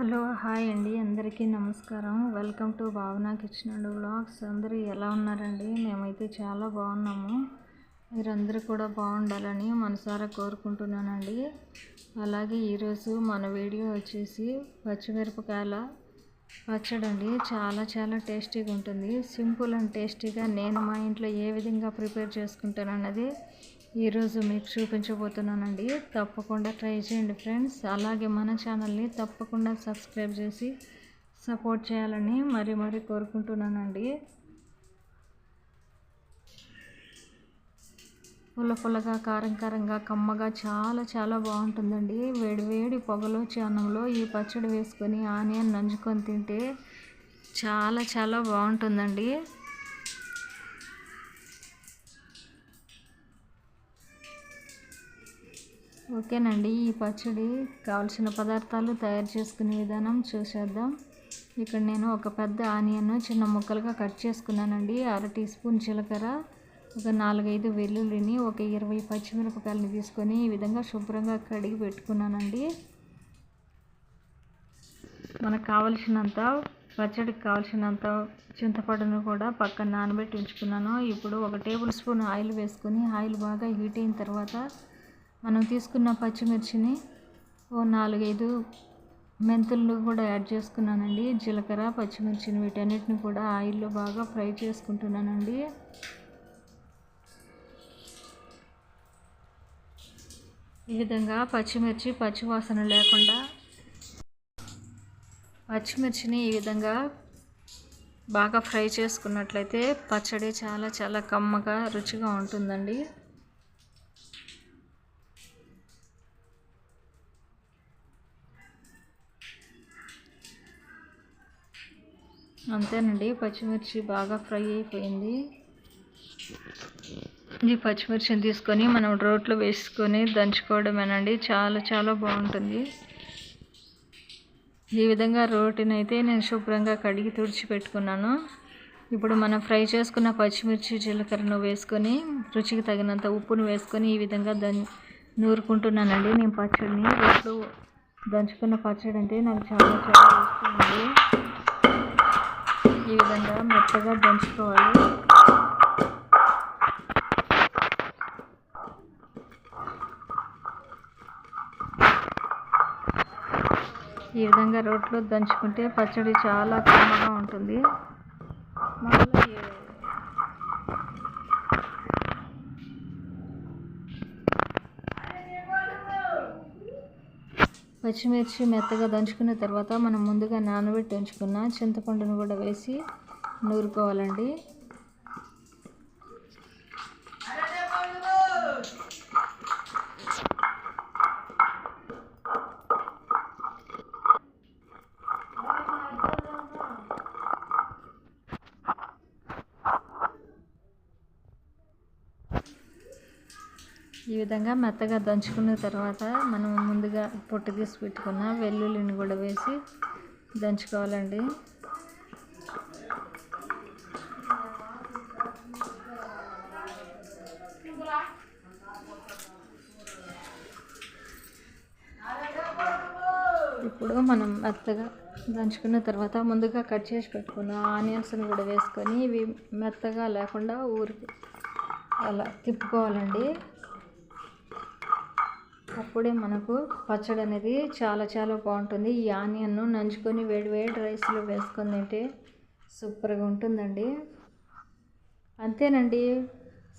Hello hi అండి. అందరికీ నమస్కారం. Welcome to Bhavana kitchen and blogs అందరూ ఎలా ఉన్నారండి? మేమైతే చాలా బాగున్నాము. మీరందరూ కూడా బాగుండాలని మనసారా కోరుకుంటున్నానండి. అలాగే ఈరోజు మన వీడియో వచ్చేసి పచ్చిమిరపకాయల పచ్చడండి చాలా చాలా టేస్టీగా ఉంటుంది. సింపుల్ అండ్ టేస్టీగా నేను మా ఇంట్లో ఏ విధంగా ప్రిపేర్ చేసుకుంటాను అన్నది ఈరోజు మీకు చూపించబోతున్నానండి. తప్పకుండా ట్రై చేయండి ఫ్రెండ్స్. అలాగే మన ఛానల్ని తప్పకుండా సబ్స్క్రైబ్ చేసి సపోర్ట్ చేయాలని మరీ మరీ కోరుకుంటున్నానండి. పుల్ల పుల్లగా కారం కారంగా కమ్మగా చాలా చాలా బాగుంటుందండి. వేడివేడి పొగలో చానంలో ఈ పచ్చడి వేసుకొని ఆనియన్ నంజుకొని తింటే చాలా చాలా బాగుంటుందండి. ఓకేనండి ఈ పచ్చడి కావలసిన పదార్థాలు తయారు చేసుకునే విధానం చూసేద్దాం. ఇక్కడ నేను ఒక పెద్ద ఆనియన్ చిన్న ముక్కలుగా కట్ చేసుకున్నానండి. అర టీ స్పూన్ జీలకర్ర ఒక నాలుగైదు వెల్లుల్లిని ఒక ఇరవై పచ్చిమిరపకాయలని తీసుకొని ఈ విధంగా శుభ్రంగా కడిగి పెట్టుకున్నానండి. మనకు కావలసినంత పచ్చడికి కావలసినంత చింతపండును కూడా పక్కన నానబెట్టి ఉంచుకున్నాను. ఇప్పుడు ఒక టేబుల్ స్పూన్ ఆయిల్ వేసుకొని ఆయిల్ బాగా హీట్ అయిన తర్వాత మనం తీసుకున్న పచ్చిమిర్చిని ఓ నాలుగైదు మెంతులు కూడా యాడ్ చేసుకున్నానండి. జీలకర్ర పచ్చిమిర్చిని వీటన్నిటిని కూడా ఆయిల్లో బాగా ఫ్రై చేసుకుంటున్నానండి. ఈ విధంగా పచ్చిమిర్చి పచ్చివాసన లేకుండా పచ్చిమిర్చిని ఈ విధంగా బాగా ఫ్రై చేసుకున్నట్లయితే పచ్చడి చాలా చాలా కమ్మగా రుచిగా ఉంటుందండి. అంతేనండి పచ్చిమిర్చి బాగా ఫ్రై అయిపోయింది. ఈ పచ్చిమిర్చిని తీసుకొని మనం రోట్లో వేసుకొని దంచుకోవడమేనండి. చాలా చాలా బాగుంటుంది. ఈ విధంగా రోటిని అయితే నేను శుభ్రంగా కడిగి తుడిచి పెట్టుకున్నాను. ఇప్పుడు మనం ఫ్రై చేసుకున్న పచ్చిమిర్చి జీలకర్రను వేసుకొని రుచికి తగినంత ఉప్పును వేసుకొని ఈ విధంగా దం నూరుకుంటున్నానండి నేను పచ్చడిని. రోట్లో దంచుకున్న పచ్చడి అంటే నాకు చాలా చాలా ఇష్టం అండి ఈ విధంగా మెత్తగా దంచుకోవాలి ఈ విధంగా రోట్లో దంచుకుంటే పచ్చడి చాలా కమ్మగా ఉంటుంది. మళ్ళీ పచ్చిమిర్చి మెత్తగా దంచుకున్న తర్వాత మనం ముందుగా నానబెట్టి ఉంచుకున్న చింతపండును కూడా వేసి నూరుకోవాలండి. ఈ విధంగా మెత్తగా దంచుకున్న తర్వాత మనం ముందుగా పొట్టు తీసి పెట్టుకున్న వెల్లుల్లిని కూడా వేసి దంచుకోవాలండి. ఇప్పుడు మనం మెత్తగా దంచుకున్న తర్వాత ముందుగా కట్ చేసి పెట్టుకున్న ఆనియన్స్ని కూడా వేసుకొని ఇవి మెత్తగా లేకుండా ఊరికి అలా తిప్పుకోవాలండి. అప్పుడే మనకు పచ్చడి అనేది చాలా చాలా బాగుంటుంది. ఈ ఆనియన్ను నంచుకొని వేడి వేడి రైస్లో వేసుకొని తింటే సూపర్గా ఉంటుందండి. అంతేనండి.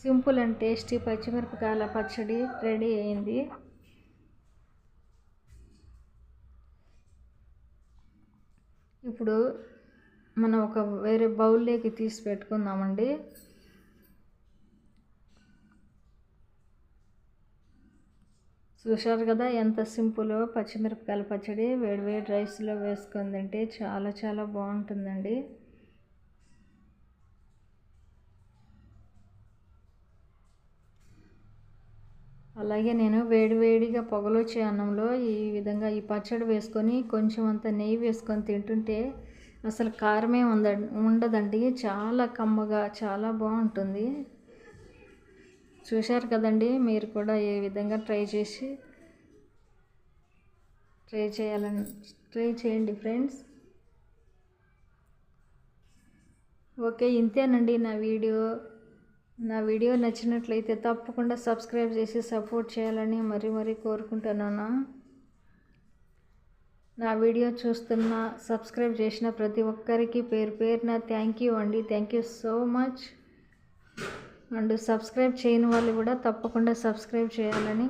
సింపుల్ అండ్ టేస్టీ పచ్చిమిరపకాయల పచ్చడి రెడీ అయింది. ఇప్పుడు మనం ఒక వేరే బౌల్లోకి తీసి పెట్టుకుందామండి. చూశారు కదా ఎంత సింపుల్. పచ్చిమిరపకాయల పచ్చడి వేడివేడి రైస్లో వేసుకొని తింటే చాలా చాలా బాగుంటుందండి. అలాగే నేను వేడివేడిగా పొగలొచ్చే అన్నంలో ఈ విధంగా ఈ పచ్చడి వేసుకొని కొంచెం అంత నెయ్యి వేసుకొని తింటుంటే అసలు కారమే ఉంద ఉండదండి. చాలా కమ్మగా చాలా బాగుంటుంది. చూశారు కదండి మీరు కూడా ఏ విధంగా ట్రై చేసి ట్రై చేయాలని ట్రై చేయండి ఫ్రెండ్స్. ఓకే ఇంతేనండి నా వీడియో. నా వీడియో నచ్చినట్లయితే తప్పకుండా సబ్స్క్రైబ్ చేసి సపోర్ట్ చేయాలని మరీ మరీ కోరుకుంటున్నాను. నా వీడియో చూస్తున్న సబ్స్క్రైబ్ చేసిన ప్రతి ఒక్కరికి పేరు పేరున థ్యాంక్ యూ అండి. Thank you so much. And subscribe చేయని వాళ్ళు కూడా తప్పకుండా సబ్స్క్రైబ్ చేయాలని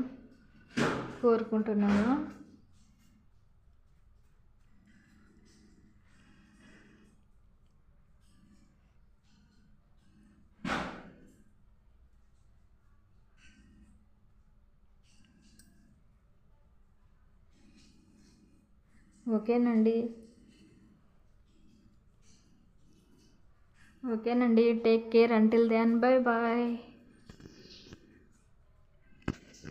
కోరుకుంటున్నాను. ఓకేనండి. ఓకేనండి take care until then bye bye